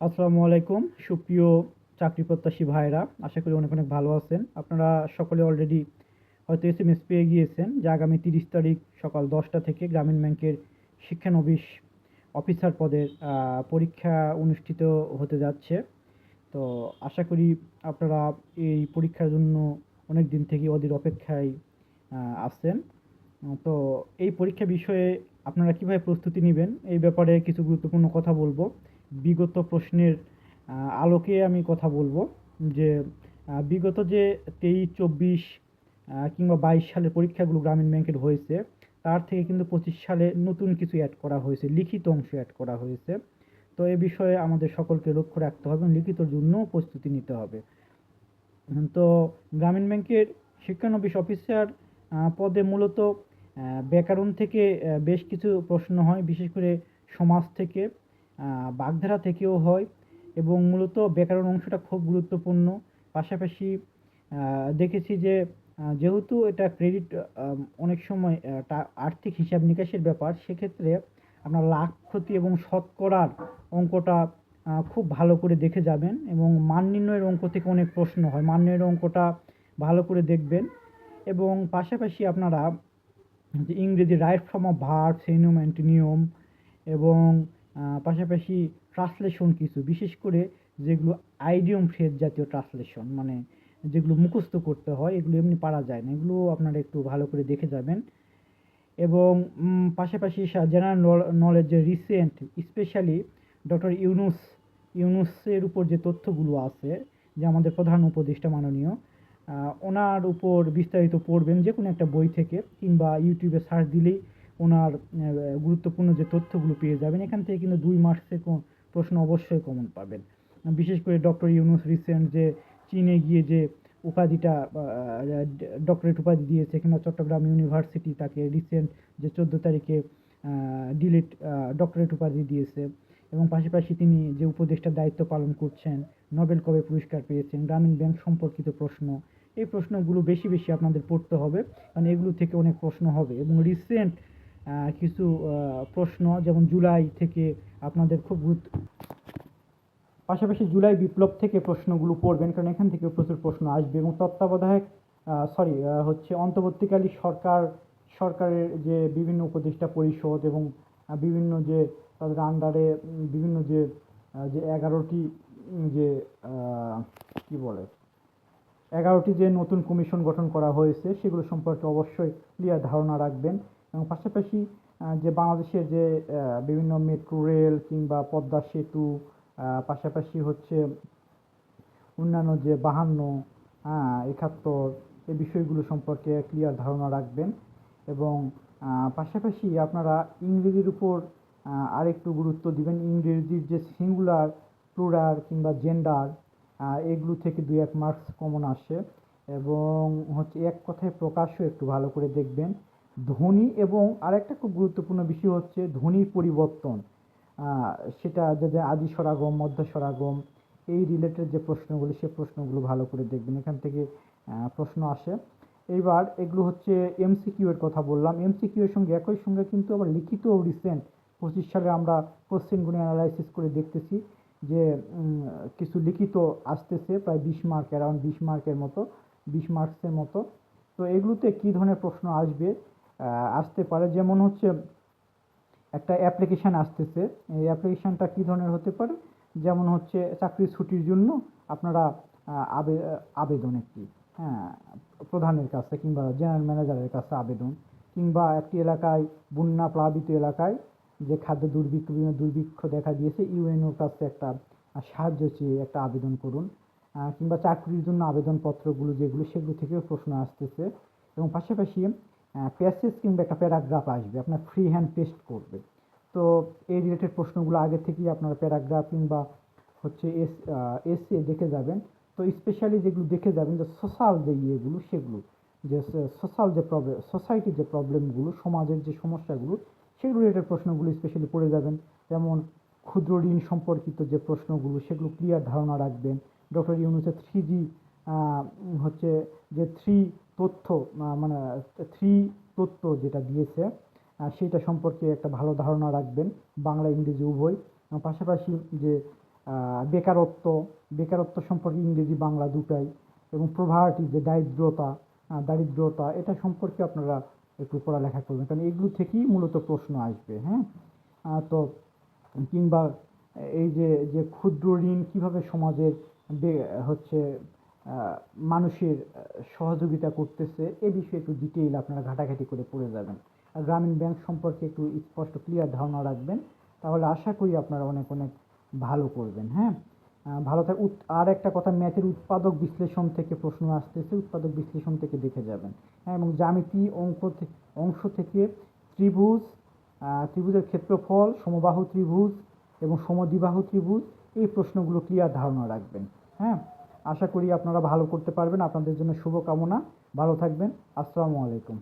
আসসালামু আলাইকুম সুপ্রিয় চাকরি প্রত্যাশী ভাইরা আশা করি অনেক অনেক ভালো আছেন। আপনারা সকলে অলরেডি হয়তো এস এম এস পেয়ে গিয়েছেন যে আগামী তিরিশ তারিখ সকাল দশটা থেকে গ্রামীণ ব্যাংকের শিক্ষানবিশ অফিসার পদের পরীক্ষা অনুষ্ঠিত হতে যাচ্ছে। তো আশা করি আপনারা এই পরীক্ষার জন্য অনেক দিন থেকে ওদের অপেক্ষায় আহ, আছেন। তো এই পরীক্ষা বিষয়ে আপনারা কীভাবে প্রস্তুতি নেবেন এই ব্যাপারে কিছু গুরুত্বপূর্ণ কথা বলব। বিগত প্রশ্নের আলোকে আমি কথা বলব যে বিগত যে তেইশ, চব্বিশ কিংবা বাইশ সালের পরীক্ষাগুলো গ্রামীণ ব্যাংকের হয়েছে, তার থেকে কিন্তু পঁচিশ সালে নতুন কিছু অ্যাড করা হয়েছে, লিখিত অংশ অ্যাড করা হয়েছে। তো এ বিষয়ে আমাদের সকলকে লক্ষ্য রাখতে হবে লিখিতর জন্য প্রস্তুতি নিতে হবে। তো গ্রামীণ ব্যাংকের শিক্ষানবিশ অফিসার পদে মূলত ব্যাকরণ থেকে বেশ কিছু প্রশ্ন হয়, বিশেষ করে সমাজ থেকে। বাগধারা থেকেও হয় এবং মূলত ব্যাকরণ অংশটা খুব গুরুত্বপূর্ণ। পাশাপাশি দেখেছি যে যেহেতু এটা ক্রেডিট অনেক সময় আর্থিক হিসাব নিকাশের ব্যাপার, সেক্ষেত্রে আপনার লাভ ক্ষতি এবং শতকরার অঙ্কটা খুব ভালো করে দেখে যাবেন এবং মান নির্ণয়ের অঙ্ক থেকে অনেক প্রশ্ন হয়। মান নির্ণয়ের অঙ্কটা ভালো করে দেখবেন এবং পাশাপাশি আপনারা যে ইংরেজি right form of verb synonym antonym এবং পাশাপাশি ট্রান্সলেশন কিছু, বিশেষ করে যেগুলো আইডিয়ম ফ্রেজ জাতীয় ট্রান্সলেশন মানে যেগুলো মুখস্থ করতে হয়, এগুলো এমনি পারা যায় না, এগুলো আপনারা একটু ভালো করে দেখে যাবেন। এবং পাশাপাশি general knowledge recent specially doctor Yunus ইউনুসের উপর যে তথ্যগুলো আছে, যে আমাদের প্রধান উপদেষ্টা মাননীয় ওনার উপর বিস্তারিত পড়বেন, যে কোনো একটা বই থেকে, কিংবা ইউটিউবে সার্চ দিলেই ওনার গুরুত্বপূর্ণ যে তথ্যগুলো পেয়ে যাবেন, এখান থেকে কিন্তু দুই মার্কসের প্রশ্ন অবশ্যই কমন পাবেন। বিশেষ করে ডক্টর ইউনুস রিসেন্ট যে চীনে গিয়ে যে উপাধিটা ডক্টরেট উপাধি দিয়েছে, কিংবা চট্টগ্রাম ইউনিভার্সিটি তাকে রিসেন্ট যে চোদ্দ তারিখে ডিলিট ডক্টরেট উপাধি দিয়েছে। এবং পাশাপাশি তিনি যে উপদেষ্টার দায়িত্ব পালন করছেন, নোবেল কবে পুরস্কার পেয়েছেন, গ্রামীণ ব্যাংক সম্পর্কিত প্রশ্ন, এই প্রশ্নগুলো বেশি বেশি আপনাদের পড়তে হবে, কারণ এগুলো থেকে অনেক প্রশ্ন হবে। এবং রিসেন্ট কিছু প্রশ্ন, যেমন জুলাই থেকে আপনাদের খুব পাশাপাশি জুলাই বিপ্লব থেকে প্রশ্নগুলো পড়বেন, কারণ এখান থেকে প্রচুর প্রশ্ন আসবে এবং তত্ত্বাবধায়ক সরি হচ্ছে অন্তর্বর্তীকালী সরকার, সরকারের যে বিভিন্ন উপদেষ্টা পরিষদ এবং বিভিন্ন যে তাদের আন্ডারে বিভিন্ন যে যে এগারোটি যে কি বলে, এগারোটি যে নতুন কমিশন গঠন করা হয়েছে, সেগুলো সম্পর্কে অবশ্যই ক্লিয়ার ধারণা রাখবেন। এবং পাশাপাশি যে বাংলাদেশের যে বিভিন্ন মেট্রো, রেল কিংবা পদ্মা সেতু পাশাপাশি হচ্ছে অন্যান্য যে বাহান্ন একাত্তর, এই বিষয়গুলো সম্পর্কে ক্লিয়ার ধারণা রাখবেন। এবং পাশাপাশি আপনারা ইংরেজির উপর আরেকটু গুরুত্ব দিবেন। ইংরেজির যে সিঙ্গুলার প্লুরাল কিংবা জেন্ডার এগুলো থেকে দুই এক মার্কস কমন আসে। এবং হচ্ছে এক কথায় প্রকাশও একটু ভালো করে দেখবেন। ধ্বনি এবং আরেকটা খুব গুরুত্বপূর্ণ বিষয় হচ্ছে ধ্বনির পরিবর্তন। সেটা যে যে আদি স্বরাগম মধ্য স্বরাগম এই রিলেটেড যে প্রশ্নগুলো, সে প্রশ্নগুলো ভালো করে দেখবেন। এখান থেকে প্রশ্ন আসে। এইবার এগুলো হচ্ছে এমসিকিউ এর কথা বললাম। এমসিকিউ এর সঙ্গে একই সঙ্গে কিন্তু আবার লিখিত রিসেন্ট পঁচিশ সালে আমরা কোশ্চেনগুলো অ্যানালাইসিস করে দেখতেছি যে কিছু লিখিত আসতেছে, প্রায় বিশ মার্ক অ্যারাউন্ড বিশ মার্কের মতো, বিশ মার্কসের মতো। তো এগুলোতে কী ধরনের প্রশ্ন আসবে? আসতে পারে। যেমন হচ্ছে একটা অ্যাপ্লিকেশান আসতেছে। এই অ্যাপ্লিকেশানটা কী ধরনের হতে পারে? যেমন হচ্ছে চাকরি ছুটির জন্য আপনারা আবে, আবেদন একটি হ্যাঁ প্রধানের কাছে কিংবা জেনারেল ম্যানেজারের কাছে আবেদন কিংবা একটি এলাকায়, বন্যা প্লাবিত এলাকায় যে খাদ্য দুর্ভিক্ষ, বিভিন্ন দুর্ভিক্ষ দেখা দিয়েছে, ইউএনওর কাছে একটা সাহায্য চেয়ে একটা আবেদন করুন। কিংবা চাকরির জন্য আবেদনপত্রগুলো যেগুলো, সেগুলো থেকেও প্রশ্ন আসতেছে। এবং পাশাপাশি প্যাসেজ কিংবা একটা প্যারাগ্রাফ আসবে, আপনার ফ্রি হ্যান্ড টেস্ট করবে। তো এই রিলেটেড প্রশ্নগুলো আগে থেকেই আপনারা প্যারাগ্রাফ কিংবা হচ্ছে এস এসে দেখে যাবেন। তো স্পেশালি যেগুলো দেখে যাবেন, যে সোশ্যাল যে ইয়েগুলো, সেগুলো, যে সোশ্যাল যে প্রবলেম সোসাইটির যে প্রবলেমগুলো সমাজের যে সমস্যাগুলো সেগুলো রিলেটেড প্রশ্নগুলো স্পেশালি পড়ে যাবেন। যেমন ক্ষুদ্র ঋণ সম্পর্কিত যে প্রশ্নগুলো, সেগুলো ক্লিয়ার ধারণা রাখবেন। ডক্টর ইউনুসের থ্রি জি হচ্ছে যে থ্রি তথ্য মানে থ্রি তথ্য যেটা দিয়েছে সেটা সম্পর্কে একটা ভালো ধারণা রাখবেন। বাংলা, ইংরেজি উভয়। পাশাপাশি যে বেকারত্ব বেকারত্ব সম্পর্কে ইংরেজি, বাংলা দুটাই এবং প্রভার্টি যে দারিদ্রতা দারিদ্রতা, এটা সম্পর্কে আপনারা একটু পড়ালেখা করবেন। কারণ এগুলো থেকেই মূলত প্রশ্ন আসবে হ্যাঁ? তো কিংবা এই যে যে ক্ষুদ্র ঋণ কীভাবে সমাজের হচ্ছে মানুষের সহযোগিতা করতেছে। এ বিষয়ে একটু ডিটেইল আপনারা ঘাটাঘাটি করে পড়ে যাবেন। আর গ্রামীণ ব্যাংক সম্পর্কে একটু স্পষ্ট ক্লিয়ার ধারণা রাখবেন। তাহলে আশা করি আপনারা অনেক অনেক ভালো করবেন হ্যাঁ? ভালো থাক আর একটা কথা, ম্যাথের উৎপাদক বিশ্লেষণ থেকে প্রশ্ন আসতেছে। উৎপাদক বিশ্লেষণ থেকে দেখে যাবেন। হ্যাঁ এবং জ্যামিতি অঙ্ক অংশ থেকে ত্রিভুজ ত্রিভুজের ক্ষেত্রফল, সমবাহু ত্রিভুজ এবং সমদ্বিবাহু ত্রিভুজ, এই প্রশ্নগুলো ক্লিয়ার ধারণা রাখবেন হ্যাঁ? আশা করি আপনারা ভালো করতে পারবেন। আপনাদের জন্য শুভকামনা। ভালো থাকবেন। আসসালামু আলাইকুম।